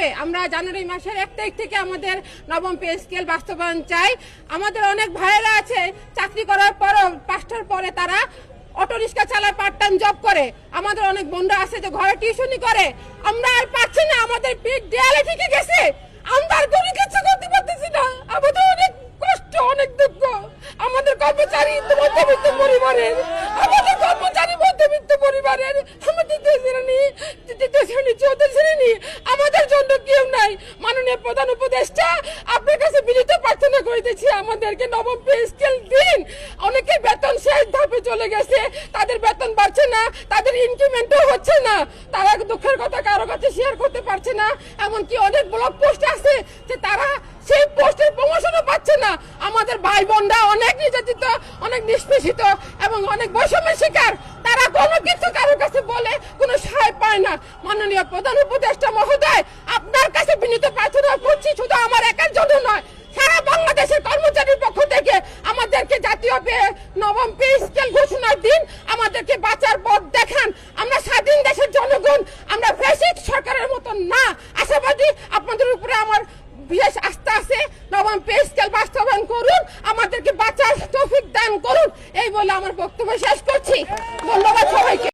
হবে। আমরা জানুয়ারি মাসের এক তারিখ থেকে আমাদের নবম পে স্কেল বাস্তবায়ন চাই। আমাদের অনেক ভাইয়েরা আছে, চাকরি করার পরও পাঁচটার পরে তারা অটো রিক্সা চালায় পার্ট টাইম জব করে। আমাদের অনেক বন্ধু আছে যে ঘরে টিউশনি করে। আমরা আর পাচ্ছি না, আমাদের পিঠ দেয়ালে ঠেকে গেছে। আমরা আর কোনো কিছু করতে পারতেছি না। আমাদের অনেক কষ্ট, অনেক দুঃখ। আমাদের কর্মচারী মধ্যবিত্ত পরিবারের। আমাদের কর্মচারী মধ্যবিত্ত পরিবারের আমাদের দ্বিতীয় শ্রেণি তৃতীয় শ্রেণি চৌদ্দ শ্রেণি জন্য কেউ নাই। মাননীয় প্রধান উপদেষ্টা, আপনার কাছে বিনীত প্রার্থনা করিতেছি, আমাদেরকে নবম পে স্কেল দিন। অনেকে বেতন শেষ ধাপে চলে গেছে, তাদের বেতন বাড়ছে না, তাদের ইনক্রিমেন্টও হচ্ছে না। তারা দুঃখের কথা কারও কাছে শেয়ার করতে পারছে না, এমনকি অনেক ব্লগ পোস্ট আছে যে তারা সেই পোস্টের প্রমোশনও পাচ্ছে না। আমাদের ভাই বোনরা অনেক নির্যাতিত, অনেক নিষ্পেষিত এবং অনেক বৈষম্যের শিকার। তারা কোনো কিছু কারোর কাছে বলে কোনো সহায় পায় না। মাননীয় প্রধান উপদেষ্টা মহোদয় বিনীত প্রার্থনা করছি শুধু আমার একার জন্য নয়, সারা বাংলাদেশের কর্মচারীর পক্ষ থেকে আমাদেরকে জাতীয় নবম পে স্কেল ঘোষণার দিন আমাদেরকে বাঁচার পথ দেখান। আমরা স্বাধীন দেশের জনগণ, আমরা ফ্যাসিস্ট সরকারের মতন না। আশাবাদী আপনাদের উপরে আমার বিশেষ আস্থা আছে। নবম পে স্কেল বাস্তবায়ন করুন, আমাদেরকে বাঁচার তৌফিক দান করুন। এই বলে আমার বক্তব্য শেষ করছি। ধন্যবাদ সবাইকে।